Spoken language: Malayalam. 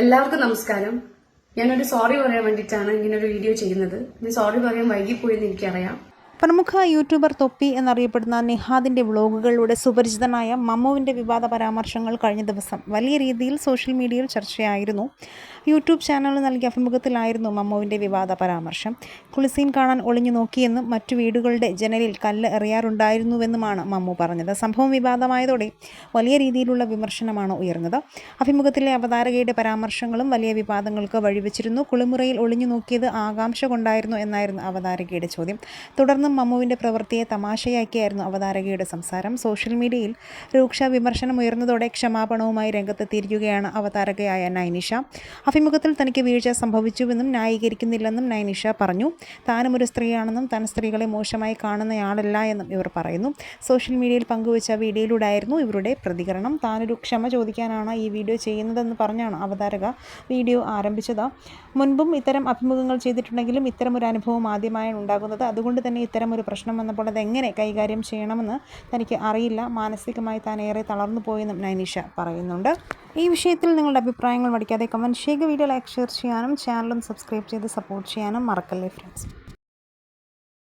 എല്ലാവർക്കും നമസ്കാരം. ഞാനൊരു സോറി പറയാൻ വേണ്ടിയിട്ടാണ് ഇങ്ങനെ ഒരു വീഡിയോ ചെയ്യുന്നത്. ഞാൻ സോറി പറയാൻ വൈകിപ്പോയെന്ന് എനിക്കറിയാം. പ്രമുഖ യൂട്യൂബർ തൊപ്പി എന്നറിയപ്പെടുന്ന നിഹാദിന്റെ വ്ളോഗുകളിലൂടെ സുപരിചിതനായ മമ്മുവിന്റെ വിവാദ പരാമർശങ്ങൾ കഴിഞ്ഞ ദിവസം വലിയ രീതിയിൽ സോഷ്യൽ മീഡിയയിൽ ചർച്ചയായിരുന്നു. യൂട്യൂബ് ചാനലിൽ നൽകിയ അഭിമുഖത്തിലായിരുന്നു മമ്മുവിന്റെ വിവാദ പരാമർശം. കുളിസീൻ കാണാൻ ഒളിഞ്ഞു നോക്കിയെന്നും മറ്റു വീടുകളുടെ ജനലിൽ കല്ല് എറിയാറുണ്ടായിരുന്നുവെന്നുമാണ് മമ്മു പറഞ്ഞത്. സംഭവം വിവാദമായതോടെ വലിയ രീതിയിലുള്ള വിമർശനമാണ് ഉയർന്നത്. അഭിമുഖത്തിലെ അവതാരകയുടെ പരാമർശങ്ങളും വലിയ വിവാദങ്ങൾക്ക് വഴിവെച്ചിരുന്നു. കുളിമുറയിൽ ഒളിഞ്ഞു നോക്കിയത് ആകാംക്ഷ കൊണ്ടായിരുന്നു എന്നായിരുന്നു അവതാരകയുടെ ചോദ്യം. തുടർന്നും മമ്മുവിന്റെ പ്രവൃത്തിയെ തമാശയാക്കിയായിരുന്നു അവതാരകയുടെ സംസാരം. സോഷ്യൽ മീഡിയയിൽ രൂക്ഷ വിമർശനം ഉയർന്നതോടെ ക്ഷമാപണവുമായി രംഗത്തെത്തിയിരിക്കുകയാണ് അവതാരകയായ നൈനിഷ. അഭിമുഖത്തിൽ തനിക്ക് വീഴ്ച സംഭവിച്ചുവെന്നും ന്യായീകരിക്കുന്നില്ലെന്നും നൈനിഷ പറഞ്ഞു. താനും ഒരു സ്ത്രീയാണെന്നും താൻ സ്ത്രീകളെ മോശമായി കാണുന്നയാളല്ല എന്നും ഇവർ പറയുന്നു. സോഷ്യൽ മീഡിയയിൽ പങ്കുവച്ച വീഡിയോയിലൂടെയായിരുന്നു ഇവരുടെ പ്രതികരണം. താനൊരു ക്ഷമ ചോദിക്കാനാണ് ഈ വീഡിയോ ചെയ്യുന്നതെന്ന് പറഞ്ഞാണ് അവതാരക വീഡിയോ ആരംഭിച്ചത്. മുൻപും ഇത്തരം അഭിമുഖങ്ങൾ ചെയ്തിട്ടുണ്ടെങ്കിലും ഇത്തരം ഒരു അനുഭവം ആദ്യമായാണ് ഉണ്ടാകുന്നത്. അതുകൊണ്ട് തന്നെ ഇത്തരം ഒരു പ്രശ്നം വന്നപ്പോൾ അത് എങ്ങനെ കൈകാര്യം ചെയ്യണമെന്ന് തനിക്ക് അറിയില്ല. മാനസികമായി താൻ ഏറെ തളർന്നു പോയെന്നും നൈനിഷ പറയുന്നുണ്ട്. ഈ വിഷയത്തിൽ നിങ്ങളുടെ അഭിപ്രായങ്ങൾ മടിക്കാതെ കമന്റ് ചെയ്യുക. വീഡിയോ ലൈക്ക് ഷെയർ ചെയ്യാനും ചാനലും സബ്സ്ക്രൈബ് ചെയ്ത് സപ്പോർട്ട് ചെയ്യാനും മറക്കല്ലേ ഫ്രണ്ട്സ്